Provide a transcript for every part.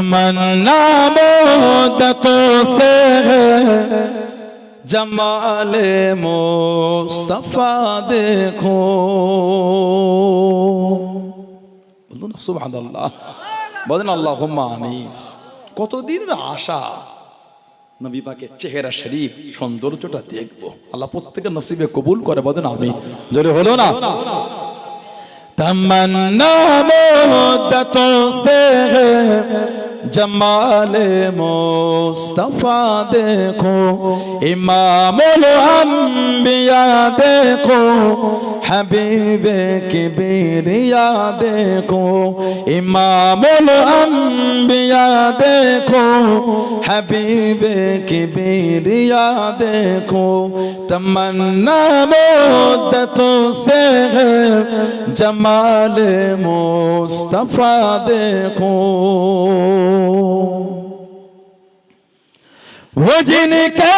تمنا مدتوں سے جمال مصطفیٰ دیکھو বলুন না সুবহান আল্লাহ বলেন আল্লাহ আমি কতদিন আশা? নবীবাকে চেহারা শরীফ, সৌন্দর্যটা দেখব। আল্লাহ প্রত্যেকের নসিবে কবুল করে, বলেন আমি জোরে হলো না। تمنا مدتوں তো সে جمال مصطفیٰ دیکھو امام الانبیاء دیکھو हबीब किबरिया देखो इमामुल अंबिया देखो, हबीब किबरिया देखो तमन्ना मुद्दतों से जमाल मुस्तफ़ा देखो। वो जिनके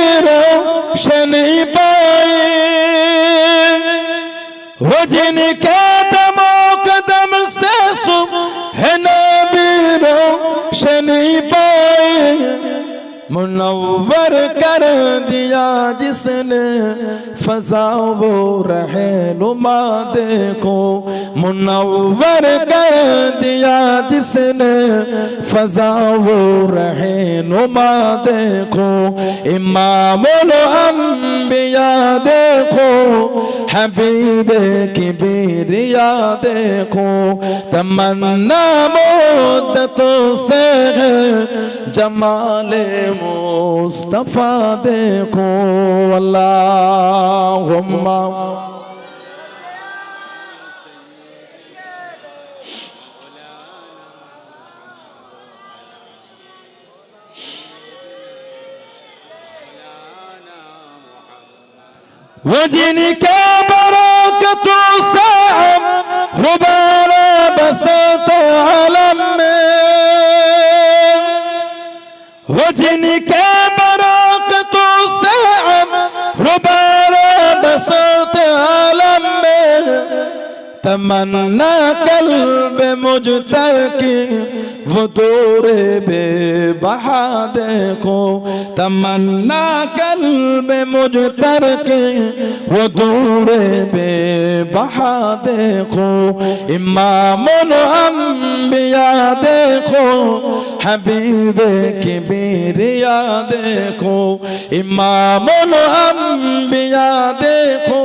नबीरो शनि पाए वो जिनके मुनव्वर कर दिया जिसने फजा वो रहे नुमा देखो मुनव्वर कर दिया जिसने फजा वो रहे नुमा देखो इमामुल अंबिया देखो हबीब की बीरिया देखो तमन्ना मुद्दतों से है जमाले मुस्तफा देखो अल्लाहुम्मा وجنك بركة صعب غبار تمنا قلب مجتر کی وہ دور بے بہا دیکھو تمنا قلب مجھ تر کے وہ دور بے بہا دیکھو امام الانبیاء دیکھو حبیب کی بیریا دیکھو امام الانبیاء دیکھو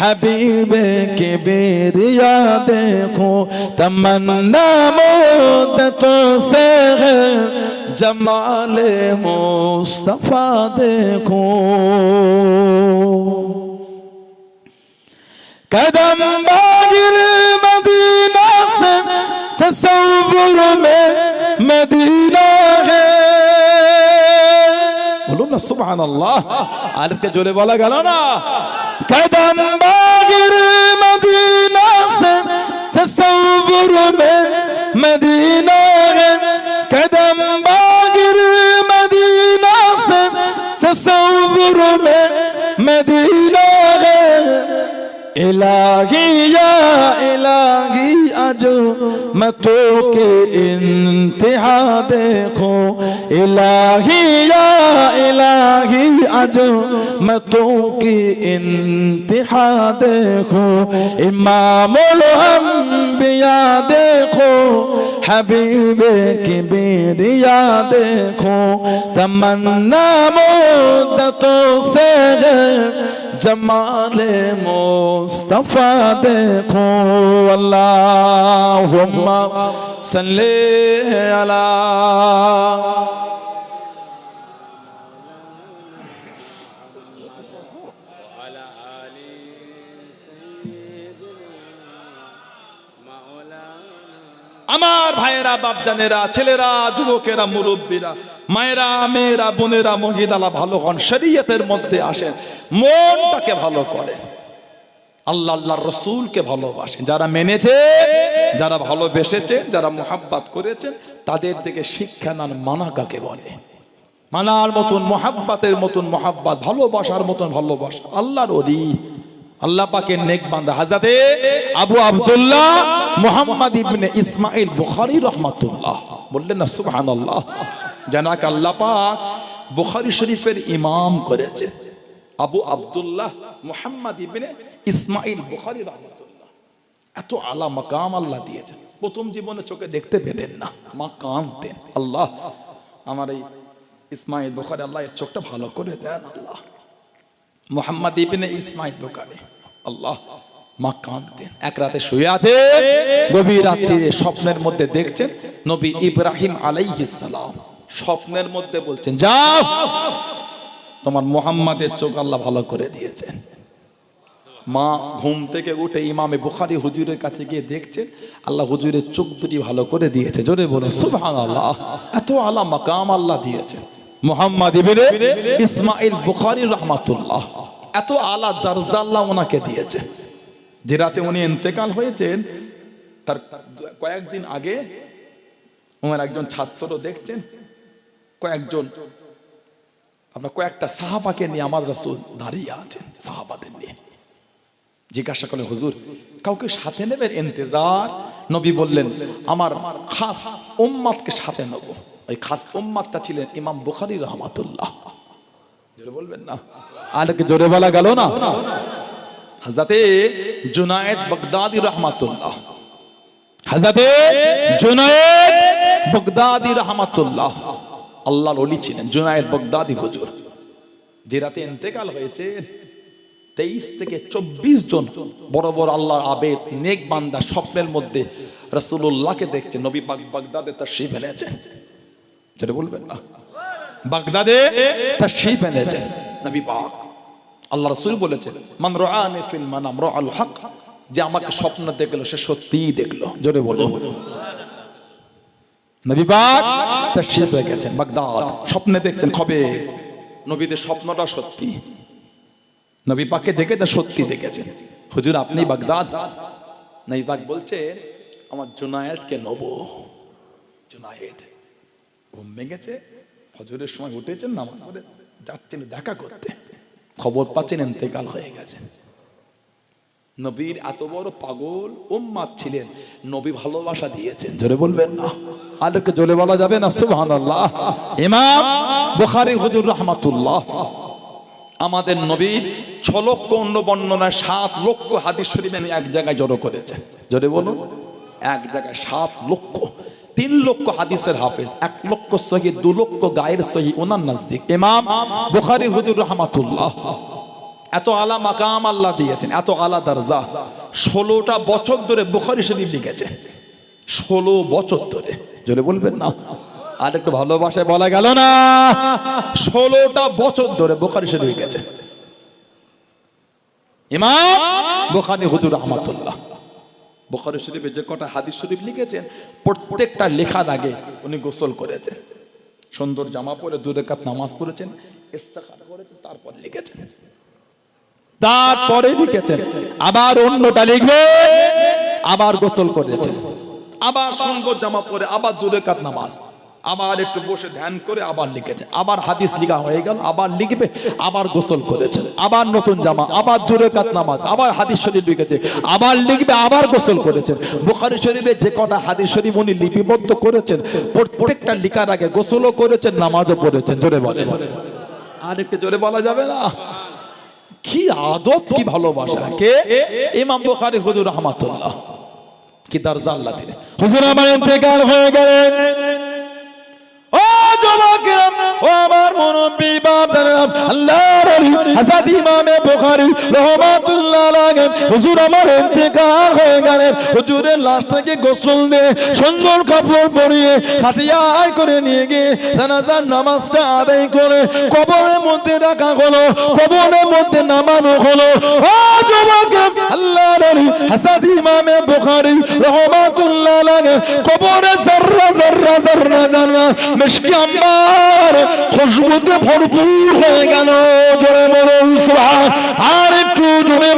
حبیب کے بیریا دیکھو تمنا مدتوں سے ہے جمال مصطفیٰ دیکھو قدم باغر مدینہ سے تصور میں مدینہ ہے বলুন না সুবহানাল্লাহ আরেকটা জোরে বলা গেল না कदम बागिर मदीना से तस्वुर में इलाही या इलाही अजो मतों के इंतहा देखो इलाही या इलाही अजो मतों की इंतहा देखो इमामुल अंबिया देखो हबीब की बेरिया देखो तमन्ना मुद्दतों से جمال مصطفیٰ دیکھو اللہم صلی اللہ আমার ভাইয়েরা, বাপজানেরা, ছেলেরা, যুবকেরা, মুরব্বীরা, মায়েরা, মেয়েরা, বোনেরা, মহিলারা ভালো হন, শরীয়তের মধ্যে আসেন, মনটাকে ভালো করে আল্লাহ আল্লাহ রসুলকে ভালোবাসেন। যারা মেনেছে যারা ভালোবেসেছে যারা মোহাব্বাত করেছেন, তাদের থেকে শিক্ষা নান মানা কাকে বলে? মানার মতন, মোহাব্বাতের মতন মোহাব্বাত, ভালোবাসার মতন ভালোবাসা, আল্লাহর অলি আল্লাহ পাকের নেক বান্দা। হাজাতে আবু আব্দুল্লাহ মুহাম্মদ ইবনে ইসমাইল বুখারী রহমাতুল্লাহ। বললেন না, সুবহানাল্লাহ। জানাক আল্লাহ পাক বুখারী শরীফের ইমাম করেছে। আবু আব্দুল্লাহ মুহাম্মদ ইবনে ইসমাইল বুখারী এত আলা মাকাম আল্লাহ দিয়েছেন। প্রথম জীবনে চোখে দেখতে পেতেন না। মা কানতেন আল্লাহ, আমার এই ইসমাইল বুখারী আল্লাহ এর চোখটা ভালো করে দেন আল্লাহ। মোহাম্মদ ইবনে ইসমাইল বুখারী আল্লাহ, মা এক রাতে শুয়ে আছে, গভীর রাত্রিরে স্বপ্নের মধ্যে দেখছেন নবী ইব্রাহিম সালাম। স্বপ্নের মধ্যে বলছেন, যাও, তোমার মোহাম্মদের চোখ আল্লাহ ভালো করে দিয়েছেন। মা ঘুম থেকে উঠে ইমামে বুখারি হুজুরের কাছে গিয়ে দেখছে আল্লাহ হুজুরের চোখ দুটি ভালো করে দিয়েছে। জোরে বলে সুবহান আল্লাহ এত আলা মাকাম আল্লাহ দিয়েছে মোহাম্মদ ইবনে ইসমাইল বুখারী রহমাতুল্লাহ। এত আলা দরজা আল্লাহ ওনাকে দিয়েছে। যে রাতে উনি ইন্তেকাল হয়েছেন, তার কয়েকদিন আগে ওনার একজন ছাত্র দেখছেন, কয়েকজন, আমরা কয়েকটা সাহাবাকে নিয়ে আমার রাসূল দাঁড়িয়ে আছেন, সাহাবাদের নিয়ে। জিজ্ঞাসা করলেন, হুজুর, কাউকে সাথে নেবেন ইন্তেজার? নবী বললেন, আমার খাস উম্মাদকে সাথে নেব। ওই খাস উম্মাদটা ছিলেন ইমাম বুখারি রহমাতুল্লাহ। জোরে বলবেন না? আলোকে জোরে বলা গেল না? হাজাতে জুনায়েদ বাগদাদি রহমাতুল্লাহ। হাজাতে জুনায়েদ বাগদাদি রহমাতুল্লাহ। আল্লাহর ওলি ছিলেন, জুনায়েদ বাগদাদি হুজুর। যে রাতে ইন্তেকাল হয়েছে, তেইশ থেকে চব্বিশ জন বড় বড় আল্লাহর আবেদ, নেক বান্দা স্বপ্নের মধ্যে রসুল্লাহকে দেখছে, নবী বাগদাদে তার শিব এনেছেন যেটা বলবেন না। বাগদাদে তার এনেছেন। নবী পাক। আল্লাহ রসুল বলেছেন মান রাআনি ফিল মানাম রাআল হক। যে আমাকে স্বপ্ন দেখল সে সত্যিই দেখল। জোরে বলো নবী পাক তার হয়ে গেছেন বাগদাদ। স্বপ্নে দেখছেন কবে? নবীদের স্বপ্নটা সত্যি। নবী পাককে দেখে তা সত্যি দেখেছেন। হুজুর আপনি বাগদাদ? নবী পাক বলছে আমার জুনায়েদকে নব। জুনায়েদ। ঘুম ভেঙেছে হজরের সময় উঠেছেন নামাজ পড়ে যাচ্ছেন দেখা করতে। খবর পাচ্ছেন এতেকাল হয়ে গেছে। নবীর এত বড় পাগল উম্মাদ ছিলেন নবী ভালোবাসা দিয়েছেন। জোরে বলবেন না? আলোকে জোরে বলা যাবে না? সুবহানাল্লাহ। ইমাম বুখারী হুজুর রাহমাতুল্লাহ। আমাদের নবীর ছ লক্ষ অন্য বর্ণনায় সাত লক্ষ হাদিস শরীফ আমি এক জায়গায় জড়ো করেছে জোরে বলুন। এক জায়গায় সাত লক্ষ। তিন লক্ষ হাদিসের হাফেজ, এক লক্ষ সহি, দু লক্ষ গায়ের সহি ওনার নাজদিক। ইমাম বুখারী হুজুর রহমাতুল্লাহ। এত আলা মাকাম আল্লাহ দিয়েছেন, এত আলা দরজা। ষোলোটা বছর ধরে বুখারী শরীফ লিখেছে। ষোলো বছর ধরে। জোরে বলবেন না? আর একটু ভালোবাসায় বলা গেল না। ষোলোটা বছর ধরে বোখারি শরীফ গেছে ইমাম বোখারি হুজুর রহমাতুল্লাহ। বোখারি শরীফে যে কটা হাদিস শরীফ লিখেছেন, প্রত্যেকটা লেখার আগে উনি গোসল করেছেন। সুন্দর জামা পরে দু রেখাত নামাজ পড়েছেন করেছেন, তারপর লিখেছেন। তারপরে লিখেছেন, আবার অন্যটা লিখবে, আবার গোসল করেছেন। আবার সুন্দর জামা পরে আবার দু রেখাত নামাজ। আবার একটু বসে ধ্যান করে আবার লিখেছে, আবার হাদিস লিখা হয়ে গেল, আবার লিখবে, আবার গোসল করেছেন আবার নতুন জামা, আবার দূরে কাত নামাজ, আবার হাদিস শরীফ লিখেছে, আবার লিখবে, আবার গোসল করেছেন বুখারি শরীফে যে কটা হাদিস শরীফ উনি লিপিবদ্ধ করেছেন, প্রত্যেকটা লিখার আগে গোসলও করেছেন, নামাজও পড়েছেন, জোরে বলে আর একটু জোরে বলা যাবে না? কি আদব, কি ভালোবাসা, কে? ইমাম বুখারী, হুজুর রহমাতুল্লাহ। কি দরজা আল্লাহ দিলেন। হুজুর আমার ইন্তেকাল হয়ে গেলেন। যুবকেরা ও আমার মুরব্বী আল্লাহর হযরত ইমামে বুখারী রাহমাতুল্লাহ আলাইহি হুজুর আমার ইন্তেকাল হয়ে গেলেন। হুজুরের লাশটাকে গোসল দিয়ে সুন্দর কাপড় পরিয়ে খাটিয়ায় করে নিয়ে গিয়ে জানাজার নামাজটা আদায় করে কবরের মধ্যে রাখা হলো, কবরের মধ্যে নামানো হলো। ও যুবকেরা আল্লাহর হযরত ইমামে বুখারী রাহমাতুল্লাহ আলাইহি কবরে জাররা জাররা জাররা জাররা মিশকি আম্বার খুশবুতে ভরপুর হয়ে গেল, জোরে আর একটু জোরে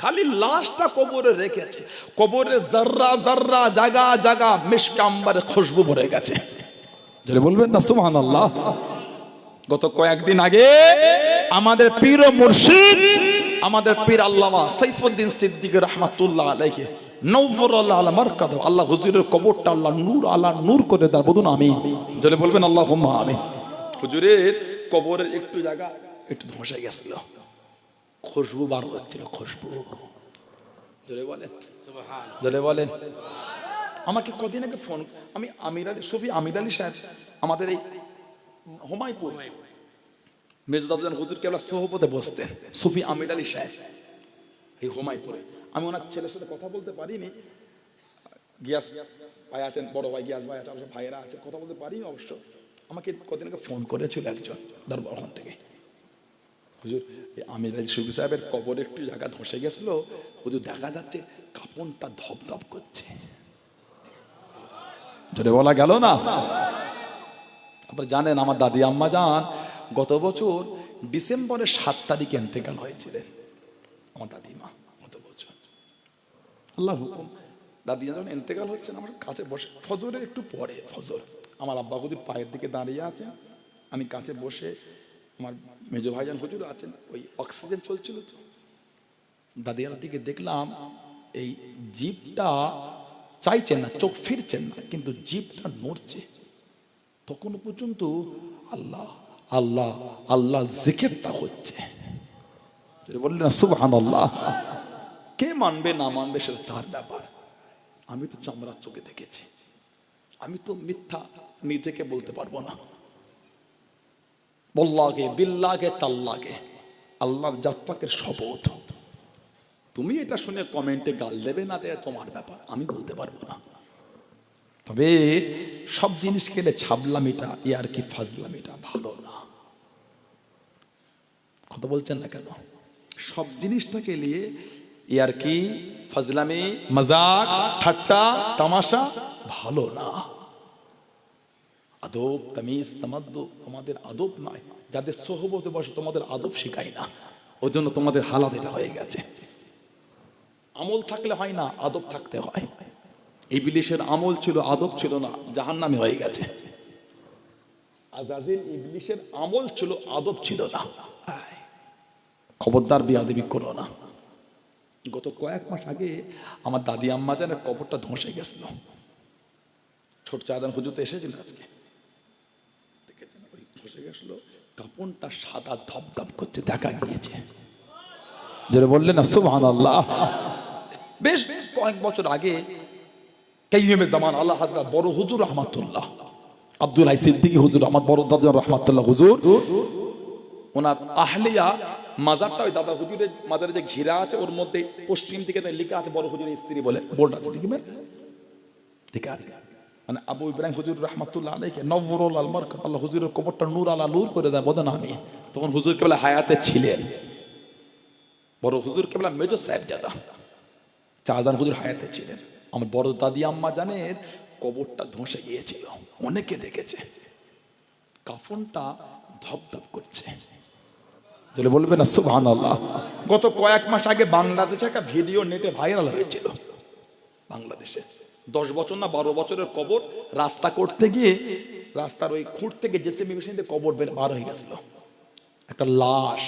খালি লাশটা কবরে রেখেছে। কবরে জাররা জাররা জায়গা জায়গা মিশকি খুশবু ভরে গেছে। জোরে বলবেন না গত কয়েকদিন আগে আমাদের পীর মুর্শিদ আমাদের পীর আল্লামা সাইফুদ্দিন সিদ্দিক রহমাতুল্লাহ আলাইকে নৌফর আল্লাহ আলা মারকাদ আল্লাহ হুজুরের কবরটা আল্লাহ নূর আল্লাহ নূর করে দেন। বলুন আমি যদি বলবেন আল্লাহ আমি হুজুরের কবরের একটু জায়গা একটু ধসে গেছিল। খুশবু বার হচ্ছিল খুশবু জোরে বলেন। জোরে বলেন। আমাকে কদিন আগে ফোন আমি আমির আলী সফি আমির আলী সাহেব আমাদের এই হুমায়পুর আমাকে কদিন আগে ফোন করেছিল একজন থেকে। হুজুর আমির আলী সুফি সাহেবের কবর একটু জায়গা ধসে গেছিল। হুজুর, দেখা যাচ্ছে কাপনটা ধপধপ করছে। বলা গেল না? আপনারা জানেন, আমার দাদি আম্মা যান গত বছর ডিসেম্বরের সাত তারিখে এন্তেকাল হয়েছিলেন। আমার দাদিমা গত বছর। আল্লাহ হুকুম। দাদি যখন এন্তেকাল হচ্ছেন আমার কাছে বসে, ফজরের একটু পরে, ফজর। আমার আব্বা হুদির পায়ের দিকে দাঁড়িয়ে আছেন। আমি কাছে বসে, আমার মেজো ভাইজান হুজুর আছেন, ওই অক্সিজেন চলছিল তো। দাদিয়ার দিকে দেখলাম, এই জিপটা চাইছেন না, চোখ ফিরছেন না, কিন্তু জিপটা নড়ছে। তখন পর্যন্ত আল্লাহ আল্লাহ আল্লাহ জিকেরটা হচ্ছে। বললেন সুবহান আল্লাহ কে মানবে, না মানবে সেটা তার ব্যাপার। আমি তো চামড়ার চোখে দেখেছি। আমি তো মিথ্যা নিজেকে বলতে পারব না। বল্লাগে, বিল্লাগে, তাল্লাগে। আল্লাহর জাতপাকের শপথ। তুমি এটা শুনে কমেন্টে গাল দেবে না দেয় তোমার ব্যাপার। আমি বলতে পারব না। তবে সব জিনিস খেলে ছাবলামিটা এ আর কি ফাজলামিটা ভালো। না কথা বলছেন না কেন? সব জিনিসটাকে নিয়ে আর কি? ফাজলামি মজাক ঠাট্টা তামাশা? ভালো না। আদব তামিজ তামাদ্দু তোমাদের আদব নয়। যাদের সহবতে বসে তোমাদের আদব শেখায় না। ওই জন্য তোমাদের হালাত এটা হয়ে গেছে। আমল থাকলে হয় না আদব থাকতে হয়। এই বিলিশের আমল ছিল আদব ছিল না জাহান্নামে হয়ে গেছে। আজাজিল ইবলিশের আমল ছিল আদব ছিল না। খবরদার বিয়াদেবি করো না। গত কয়েক মাস আগে আমার দাদি আম্মা যেন কবরটা ধসে গেছিল। ছোট চাঁদান হুজুতে এসেছিল আজকে। দেখেছেন? ওই ধসে গেছিল কাপড়টা সাদা ধপধপ করছে, দেখা গিয়েছে। যেটা বললেন না সুবহান আল্লাহ বেশ কয়েক বছর আগে কাইয়ুমে জামান আল্লাহ হাজরা বড় হুজুর রহমাতুল্লাহ, আব্দুল হাই সিদ্দিকী হুজুর, আমার বড় দাদা রহমাতুল্লাহ হুজুর, ওনার আহলিয়া মাজারটা ওই দাদা হুজুরের মাজারে যে ঘিরা আছে, ওর মধ্যে পশ্চিম দিকে লিখা আছে, বড় হুজুরের স্ত্রী বলে। বোর্ড আছে দেখবেন ঠিক আছে। মানে আবু ইব্রাহিম হুজুর রহমাতুল্লাহ আলাইকে নবরুল আলমার আল্লাহ হুজুরের কবরটা নূর আলা নূর করে দেয় বদন আমি তখন হুজুর কেবল হায়াতে ছিলেন। বড় হুজুর কেবল মেজর সাহেব জাদা চারদান হুজুর হায়াতে ছিলেন। আমার বড় দাদি আম্মা জানের কবরটা ধসে গিয়েছিল, অনেকে দেখেছে। কাফনটা ধপধপ করছে। তাহলে বলবে না সুবহান আল্লাহ গত কয়েক মাস আগে বাংলাদেশে একটা ভিডিও নেটে ভাইরাল হয়েছিল। বাংলাদেশে। দশ বছর না বারো বছরের কবর রাস্তা করতে গিয়ে রাস্তার ওই খুঁট থেকে জেসিবি মেশিন দিয়ে কবর বের বার হয়ে গেছিল। একটা লাশ।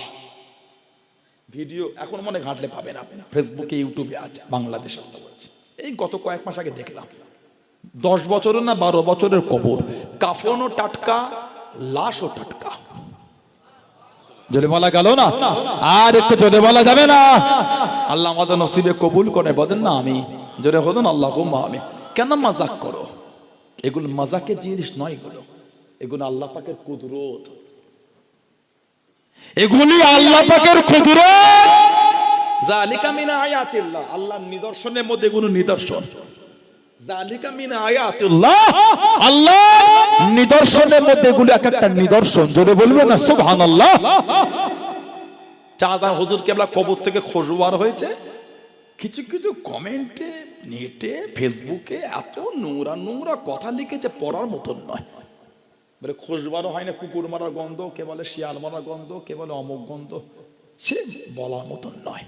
ভিডিও এখন মনে ঘাটলে পাবেন আপনি। ফেসবুকে ইউটিউবে আছে বলছি এই গত কয়েক মাস আগে দেখলাম। দশ বছরের না বারো বছরের কবর। কাফনও টাটকা লাশও টাটকা। জোরে বলা গেল না, আর একটু জোরে বলা যাবে না, আল্লাহ আমাদের নসিবে কবুল করে বলেন না, আমি। জোরে হলেন আল্লাহ আমি কেন মাজাক করো? এগুলো মাজাকের জিনিস নয় এগুলো। এগুলো আল্লাহ পাকের কুদরত। এগুলি আল্লাহ পাকের কুদরত। আল্লাহর নিদর্শনের মধ্যে এগুলো নিদর্শন। আল্লাহ নিদর্শনের মধ্যে এগুলো এক একটা নিদর্শন। জোরে বলবে না সুবহানাল্লাহ। চাঁদা হুজুর কেবলা কবর থেকে খোঁজবার হয়েছে। কিছু কিছু কমেন্টে নেটে ফেসবুকে এত নোংরা নোংরা কথা লিখেছে পড়ার মতন নয়। বলে খোঁজবারও হয় না কুকুর মারার গন্ধ কে বলে শিয়াল মারার গন্ধ কে বলে অমুক গন্ধ সে বলার মতন নয়।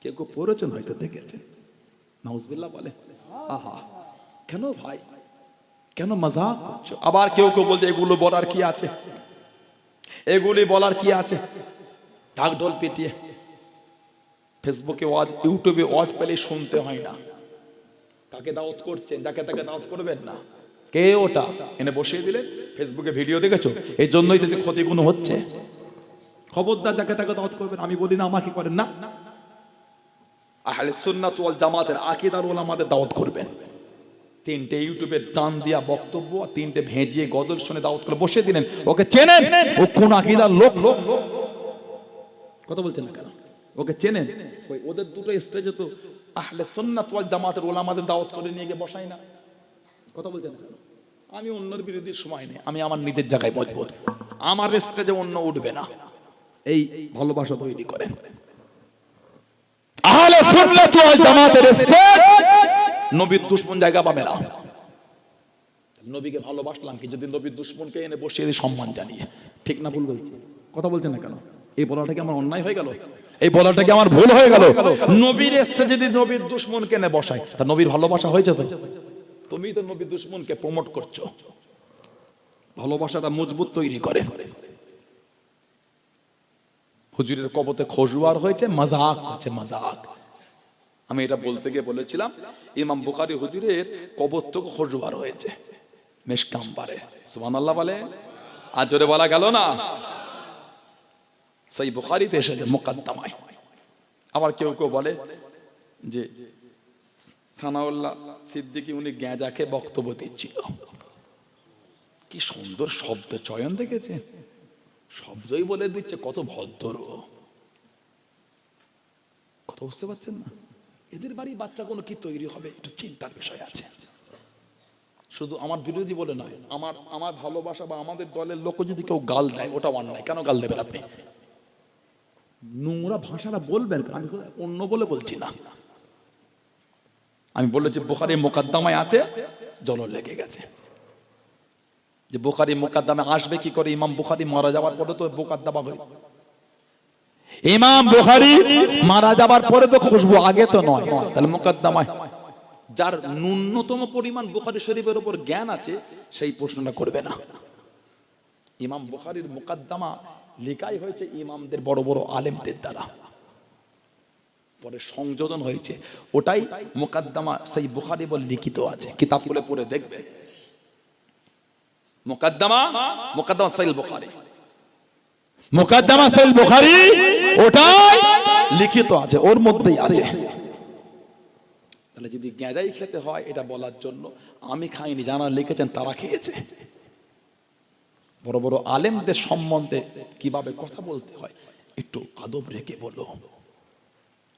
কেউ কেউ পড়েছেন হয়তো দেখেছেন। নাউজবিল্লাহ বলে। আহা, কেন ভাই? কেন মজা করছ? আবার কেউ কেউ বলছে, এগুলো বলার কি আছে? এগুলি বলার কি আছে? ঢাক ঢোল পিটিয়ে। ফেসবুকে ওয়াজ, ইউটিউবে ওয়াজ পেলে শুনতে হয় না। কাকে দাওয়াত করছেন, যাকে তাকে দাওয়াত করবেন না। কে ওটা? এনে বসিয়ে দিলে। ফেসবুকে ভিডিও দেখেছ? এই জন্যই যদি ক্ষতিগুলো হচ্ছে। খবরদার যাকে তাকে দাওয়াত করবেন, আমি বলি না, আমাকে করেন না। আহলে সুন্নাত ওয়াল জামাতের আকীদার ওলামাদের দাওয়াত করবেন। তিনটে ইউটিউবে টান দিয়া বক্তব্য, তিনটে ভেজিয়ে গদর শুনে দাওয়াত করে বসে দিলেন। ওকে চেনেন? ও কোন আকীদার লোক? লোক কথা বলছেন না কেন? ওকে চেনেন? ওই ওদের দুটো স্টেজে তো আহলে সুন্নাত ওয়াল জামাতের ওলামাদের দাওয়াত করে নিয়ে গিয়ে বসাই না। কথা বলছেন না কেন? আমি অন্যের বিরোধী সময় নেই, আমি আমার নিজের জায়গায় মজবুত। আমার স্টেজে অন্য উঠবে না। এই ভালোবাসা তৈরি করেন। আহলে সুন্নাত ওয়াল জামাতের স্টেজ নবীর দুশ্মন জায়গা পাবে না। নবীকে ভালোবাসলাম কি যদি নবীর দুশ্মনকে এনে বসিয়ে দিই সম্মান জানিয়ে। ঠিক না ভুল বলছি? কথা বলছেন না কেন? এই বলাটা কি আমার অন্যায় হয়ে গেল? এই বলাটা কি আমার ভুল হয়ে গেল? নবীর স্টেজে যদি নবীর দুশ্মনকে এনে বসাই তা নবীর ভালোবাসা হয়েছে তো? তুমি তো নবীর দুশ্মনকে প্রমোট করছ। ভালোবাসাটা মজবুত তৈরি করে। হুজুরের কবতে খসুয়ার হয়েছে, মজাক হচ্ছে মজাক। আমি এটা বলতে গিয়ে বলেছিলাম, ইমাম বুখারি হুজুরের কবর থেকে খসুয়ার হয়েছে। মেশকাম্বারে সুমান আল্লাহ বলে আজ জোরে বলা গেল না? সেই বুখারিতে এসেছে মোকাদ্দমায়। আবার কেউ কেউ বলে যে, সানাউল্লাহ সিদ্দিকি উনি গ্যাঁজাকে বক্তব্য দিচ্ছিল। কি সুন্দর শব্দ চয়ন দেখেছেন? শব্দই বলে দিচ্ছে, কত ভদ্র। কথা বুঝতে পারছেন না? এদের বাড়ি বাচ্চা কোনো কি তৈরি হবে? একটু চিন্তার বিষয় আছে। শুধু আমার বিরোধী বলে নয়, আমার আমার ভালোবাসা বা আমাদের দলের লোক যদি কেউ গাল দেয়, ওটা অন্যায়। কেন গাল দেবেন আপনি? নোংরা ভাষাটা বলবেন, আমি অন্য বলে বলছি না। আমি বলেছি, বোখারি মোকাদ্দমায় আছে জল লেগে গেছে। যে বোখারি মোকাদ্দামে আসবে কি করে? ইমাম বুখারি মারা যাওয়ার পরে তো মোকাদ্দামা হয়ে ইমাম বুখারি মারা যাবার পরে তো খুশবু, আগে তো নয়। তাহলে মোকাদ্দামায় যার ন্যূনতম পরিমাণ বুখারি শরীফের উপর জ্ঞান আছে, সেই প্রশ্নটা করবে না। ইমাম বুখারির মোকাদ্দামা লেখাই হয়েছে ইমামদের বড় বড় আলেমদের দ্বারা। পরে সংযোজন হয়েছে। ওটাই মোকাদ্দামা সেই বুখারি বল লিখিত আছে। কিতাব খুলে পড়ে দেখবে মোকাদ্দমা মোকাদ্দমা সাইল বুখারী। মোকাদ্দমা সাইল বুখারী ওটাই লিখিত আছে ওর মধ্যেই আছে। তাহলে যদি গেঁজাই খেতে হয় এটা বলার জন্য আমি খাইনি যারা লিখেছেন তারা খেয়েছে। বড় বড় আলেমদের সম্বন্ধে কীভাবে কথা বলতে হয় একটু আদব রেখে বলো।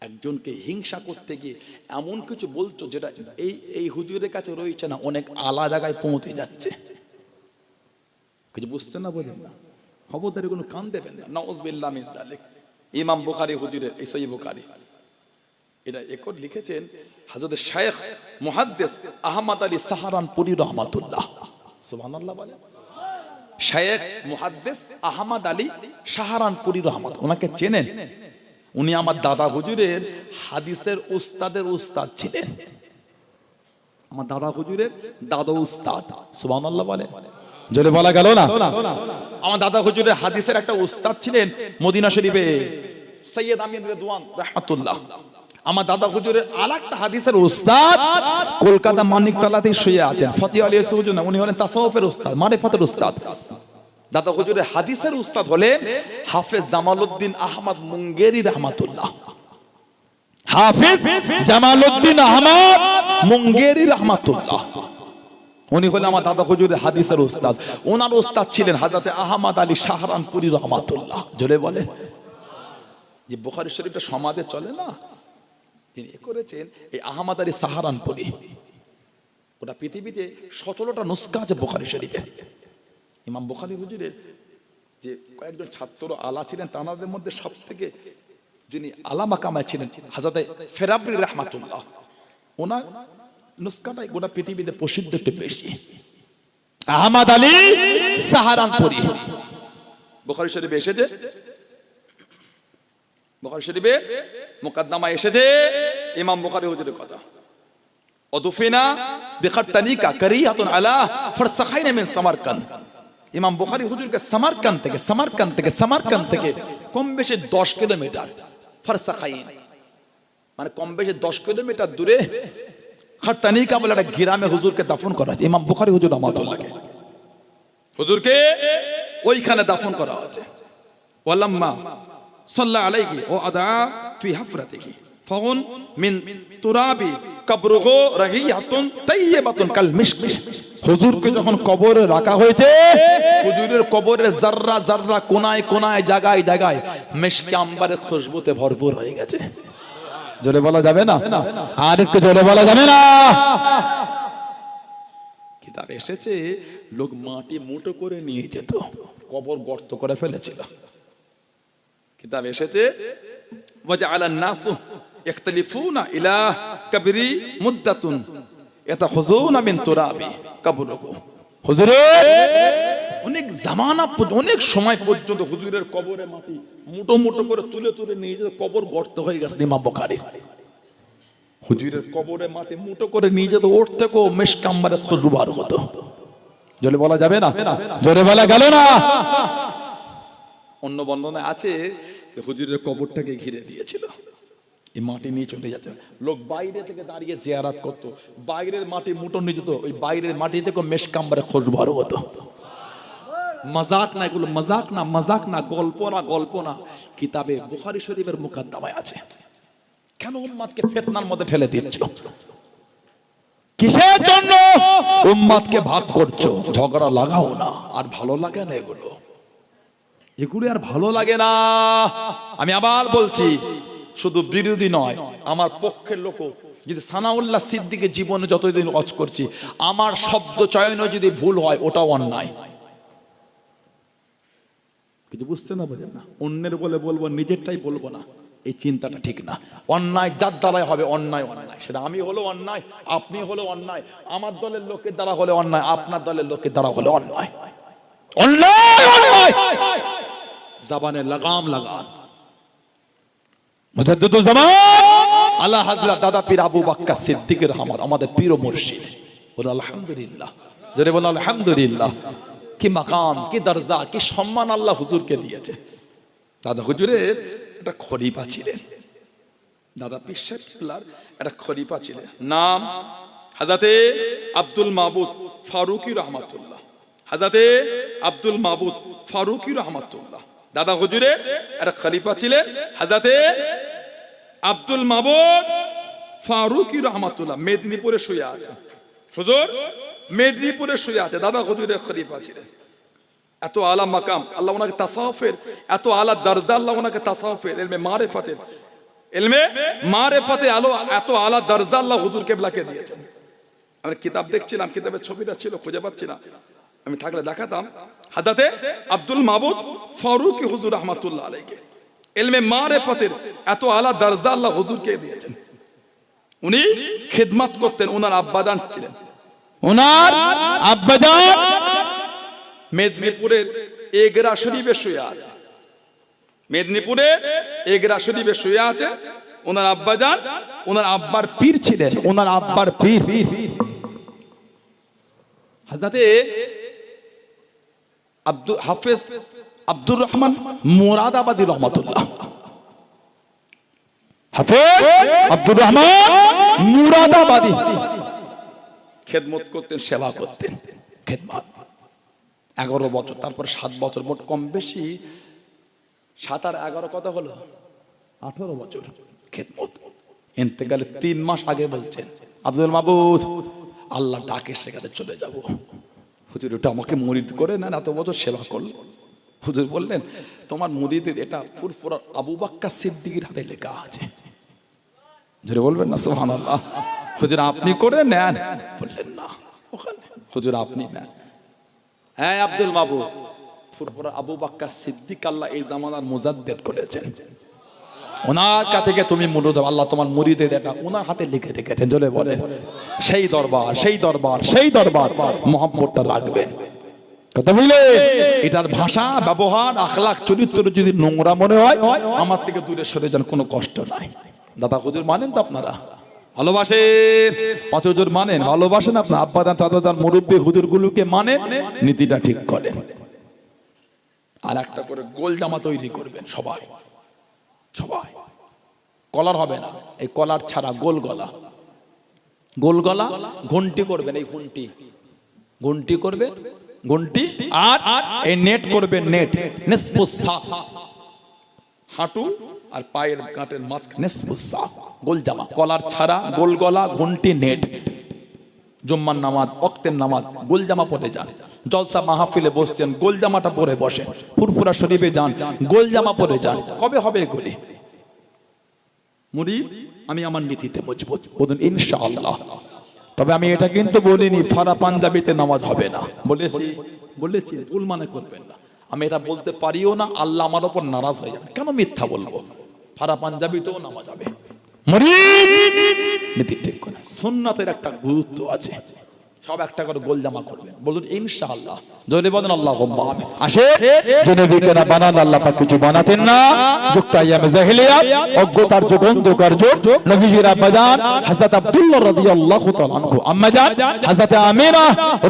একজনকে হিংসা করতে গিয়ে এমন কিছু বলছো যেটা এই এই হুজুরের কাছে রয়েছে না অনেক আলা জায়গায় পৌঁছে যাচ্ছে। কিছু বুঝতে না বলেন না খবরদারি কোনো কান দেবেন না। নওয়াজবিল্লাহ মিন জালিক ইমাম বুখারী, হুজুরের সহিহ বুখারী। এটা একর লিখেছেন হযরত শায়েখ মুহাদ্দিস আহমদ আলী সাহারানপুরি রহমাতুল্লাহ। সুবহানাল্লাহ বলে শায়েখ মুহাদ্দিস আহমদ আলী সাহারানপুরি রহমত। ওনাকে চেনেন? উনি আমার দাদা হুজুরের হাদিসের উস্তাদের উস্তাদ ছিলেন। আমার দাদা হুজুরের দাদা উস্তাদ। সুবহানাল্লাহ বলে জোরে বলা গেল না? আমার দাদা হুজুরের হাদিসের একটা উস্তাদ ছিলেন মদিনা শরীফে। সৈয়দ আমিন রেদওয়ান, রাহমাতুল্লাহ। আমার দাদা হুজুরের আরেকটা হাদিসের উস্তাদ কলকাতা মানিকতলাতে শুয়ে আছেন। ফতি আলী সুজন উনি হলেন তাসাউফের উস্তাদ, মারিফাতের উস্তাদ। দাদা হুজুরের হাদিসের উস্তাদ হলেন হাফেজ জামালউদ্দিন আহমদ মুঙ্গেরি, রহমাতুল্লাহ। হাফেজ জামালউদ্দিন আহমদ মুঙ্গেরি, রহমাতুল্লাহ। উনি হলেন আমার দাদা হুজুরের হাদিসের উস্তাদ। ওনার উস্তাদ ছিলেন হাজরতে আহমদ আলী শাহরানপুরি রহমাতুল্লাহ। জোরে বলে। যে বুখারী শরীফটা সমাজে চলে না? তিনি এ করেছেন এই আহমদ আলী সাহারানপুরি ওটা পৃথিবীতে সতেরোটা নুস্কা আছে বুখারী শরীফে। ইমাম বুখারী হুজুরের যে কয়েকজন ছাত্র আলা ছিলেন, তাদের মধ্যে সব থেকে যিনি আলামা কামায় ছিলেন হাজাতে ফেরাবরি রহমাতুল্লাহ। ওনার নুস্কাটাই গোটা পৃথিবীতে প্রসিদ্ধ একটু বেশি। আহমদ আলী সাহারানপুরি। বুখারী শরীফে এসেছে? বুখারী শরীফে মুকদ্দমা এসেছে। ইমাম বুখারী হুজুরের কথা। অদুফিনা বিখারতানিকা কারিয়াতুন আলা ফারসাখাইনা মিন সামারকান্দ। ইমাম বুখারি হুজুরকে সামারকান থেকে সামারকান থেকে সামারকান থেকে কম বেশি দশ কিলোমিটার ফারসাখাইন। মানে কম বেশি দশ কিলোমিটার দূরে খারতানিকা বলে একটা গ্রামে হুজুরকে দাফন করা হয়েছে। ইমাম বুখারি হুজুর রহমাতুল্লাহকে হুজুরকে ওইখানে দাফন করা হয়েছে। ওয়ালাম্মা সাল্লা আলাইহি ও আদা ফি হাফরাতিহি। ফাগুন মিন তুরাবি কবরুহু রাহিয়াতুন তাইয়্যিবাতুন কাল মিশক। হুজুরকে যখন কবরে রাখা হয়েছে, হুজুরের কবরের জাররা জাররা কোনায় কোনায় জায়গায় জায়গায় মিশকে আম্বারের খুশবুতে ভরপুর হয়ে গেছে। জোরে বলা যাবে না আর একটু জোরে বলা যাবে না কিতাব এসেছে লোক মাটি মুঠো করে নিয়ে যেত কবর গর্ত করে ফেলেছিল কিতাব এসেছে وجعل الناس يختلفون الى قبر مدة يتخذون من تراب قبره অনেক জামানা অনেক সময় পর্যন্ত হুজুরের কবরে মাটি মুটো মুটো করে তুলে তুলে নিয়ে যেত কবর গর্ত হয়ে গেছে ইমাম বুখারী হুজুরের কবরে মাটি মুটো করে নিয়ে যেত ওর থেকেও মেশকাম্বারে খুশবুবার হতো। জলে বলা যাবে না? জোরে বলা গেল না? অন্য বর্ণনায় আছে হুজুরের কবরটাকে ঘিরে দিয়েছিল। এই মাটি নিয়ে চলে যাচ্ছে। লোক বাইরে থেকে দাঁড়িয়ে জিয়ারাত করতো। বাইরের মাটি মুটো নিয়ে যেত, ওই বাইরের মাটি থেকে মেশকাম্বারে খুশবুবার হতো। মজাক না, এগুলো মজাক না মজাক না, গল্প না গল্প না। কিতাবে বুখারী শরীফের মুকাদ্দমায় আছে। কেন উম্মাদকে ফেতনার মধ্যে ঠেলে দিচ্ছ? কিসের জন্য উম্মাদকে ভাগ করছ? ঝগড়া লাগাও না। আর ভালো লাগে না এগুলো। এগুলো আর ভালো লাগে না। আমি আবার বলছি শুধু বিরোধী নয়, আমার পক্ষের লোক যদি সানাউল্লাহ সিদ্দিকের জীবনে যতদিন অজ করছি, আমার শব্দ চয়নও যদি ভুল হয়, ওটাও অন্যায়। কিছু বুঝতে না বোঝেন না, অন্যের বলে বলব, নিজেরটাই বলব না। এই চিন্তাটা ঠিক না। অন্যায় যার দ্বারাই হবে, অন্যায় অন্যায়। সেটা আমি হলো অন্যায়, আপনি হলো অন্যায়। আমার দলের লোকের দ্বারা হলে অন্যায়, আপনার দলের লোকের দ্বারা হলে অন্যায়। অন্যায় অন্যায়! জবানে লাগাম লাগান। আল্লাহ হযরত দাদা পীর আবু বাক্কা সিদ্দিকের রহমান আমাদের পীর মুর্শিদ। বলে আলহামদুলিল্লাহ। জোরে বলে আলহামদুলিল্লাহ। কি মাকাম, কি দরজা, কি সম্মান আল্লাহ হুজুরকে দিয়েছে। দাদা হুজুরের একটা খলিফা ছিলেন। দাদা পিসার একটা খলিফা ছিলেন। নাম হাজাতে আব্দুল মাহবুদ ফারুকি রহমাতুল্লাহ। হাজাতে আব্দুল মাহবুদ ফারুকি রহমাতুল্লাহ। দাদা হুজুরের একটা খলিফা ছিলেন। হাজাতে আব্দুল মাহবুদ ফারুকি রহমাতুল্লাহ, মেদিনীপুরে শুয়ে আছে। হুজুর, মেদিনীপুরে শুয়ে আছে, দাদা হুজুরের খলিফা ছিলেন। এত আলা মাকাম, আল্লাহ ওনাকে তাসাউফের এত আলা দরজা আল্লাহ ওনাকে তাসাউফের এলমে মারেফাতের, এলমে মারেফাতে আলো, এত আলা দরজা আল্লাহ হুজুর কেবলাকে দিয়েছেন। আমি কিতাব দেখছিলাম, কিতাবের ছবিটা ছিল, খুঁজে পাচ্ছি না আমি থাকলে দেখাতাম। হাদাতে আব্দুল মাহবুদ ফারুকি হুজুর রহমাতুল্লাহ আলাইকে এলমে মারেফাতের এত আলা দরজা আল্লাহ হুজুরকে দিয়েছেন। উনি খেদমত করতেন ওনার আব্বাদান ছিলেন। ওনার আব্বাজান? মেদিনীপুরের এগরা শরীফে শুয়ে আছে। মেদিনীপুরের এগরা শরীফে শুয়ে আছে ওনার আব্বা যান ওনার আব্বার পীর ছিলেন। ওনার আব্বার পীর। হাজাতে আব্দুল হাফেজ আব্দুর রহমান মোরাদাবাদী রহমতুল্লাহ। হাফেজ? আব্দুর রহমান মুরাদাবাদী। খেদমত করতেন সেবা করতেন। খেদমত। এগারো বছর তারপর সাত বছর মোট কম বেশি সাত আর এগারো কত হলো? আঠারো বছর খেদমত। এতেকালে তিন মাস আগে বলছেন আব্দুল মাহবুদ আল্লাহ ডাকে সেখানে চলে যাব। হুজুর ওটা আমাকে মুরিদ করে না এত বছর সেবা করল হুজুর বললেন, তোমার মুরিদের এটা পুরপুরা আবু বাক্কা সিদ্দিকির হাতে লেখা আছে। হুজুরে বলবেন না সোহান আল্লাহ হুজুর, আপনি করে নেন। বললেন, না, ওখানে। হুজুর, আপনি নেন। হ্যাঁ আব্দুল মাহবুব ফুরফুরা আবু বাক্কা সিদ্দিক আল্লাহ এই জামানার মুজাদ্দেদ করেছেন। ওনার কাছ থেকে তুমি মুরুদ আল্লাহ তোমার মুরিদের এটা ওনার হাতে লিখে রেখেছেন। চলে বলে সেই দরবার সেই দরবার সেই দরবার মোহাম্মদটা রাখবেন। কথা বুঝলে এটার ভাষা ব্যবহার আখলাখ চরিত্র যদি নোংরা মনে হয় আমার থেকে দূরে সরে যান কোনো কষ্ট নাই। দাদা হুজুর মানেন তো আপনারা? ভালোবাসেন। পাঁচ হুজুর মানেন ভালোবাসেন আপনার। আব্বা দান চাচা দান মুরব্বী হুজুর গুলোকে মানেন নীতিটা ঠিক করেন। আর একটা করে গোল জামা তৈরি করবেন সবাই। সবাই। কলার হবে না। এই কলার ছাড়া গোল গলা। গোল গলা ঘন্টি করবেন এই ঘন্টি। ঘন্টি করবে ঘন্টি আর এই নেট করবে নেট নেসপুসা হাঁটু আর পায়ের গাঁটের মাঝখানে নেসপুসা গোল জামা। কলার ছাড়া গোল গলা ঘন্টি নেট। জুম্মার নামাজ অক্তের নামাজ, গোল জামা পরে যান। জলসা মাহফিলে বসছেন, গোল জামাটা পরে বসেন। ফুরফুরা শরীফে যান, গোল জামা পরে যান। কবে হবে এগুলি? মুরিদ, আমি আমার নীতিতে মজবুত। বলুন, ইনশাআল্লাহ। তবে আমি এটা কিন্তু বলিনি ফারা পাঞ্জাবিতে নামাজ হবে না। বলেছি। বলেছি ভুল মানে করবেন না। আমি এটা বলতে পারিও না আল্লাহ আমার ওপর নারাজ হয়ে যাবে। কেন মিথ্যা বলব? ফারা পাঞ্জাবিতেও নামাজ হবে। মরি নীতি ঠিক করে সোননাথের একটা গুরুত্ব আছে। সব একটা করে গোল জামা করবেন। বলুন ইনশাআল্লাহ। জোরে বলেন আল্লাহ আমিন। আসে যে নবীকে না বানান আল্লাহ পাক কিছু বানাতেন না। যুক্ত আইয়ামে জাহিলিয়াত অজ্ঞতার যুগ অন্ধকার যুগ। নবীজির আব্বাজান হযরত আব্দুল্লাহ রাদিয়াল্লাহু তাআলা আনহু। আম্মাজান হযরত আমিনা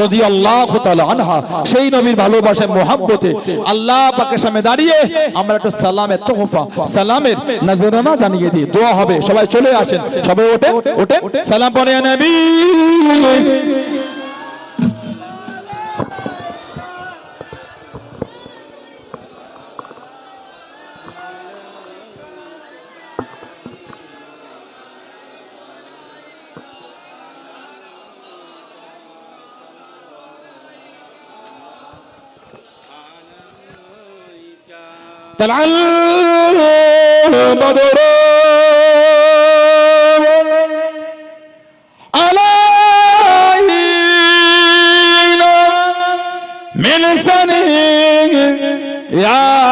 রাদিয়াল্লাহু তাআলা আনহা। সেই নবীর ভালোবাসায় মোহাব্বতে আল্লাহ পাকের সামনে দাঁড়িয়ে আমরা একটু সালামের তোহফা সালামের নজরানা জানিয়ে দিই। দোয়া হবে সবাই চলে আসেন। সবাই ওঠে ওঠে সালাম পড়ে নবী। طلع البدر علينا من سنين يا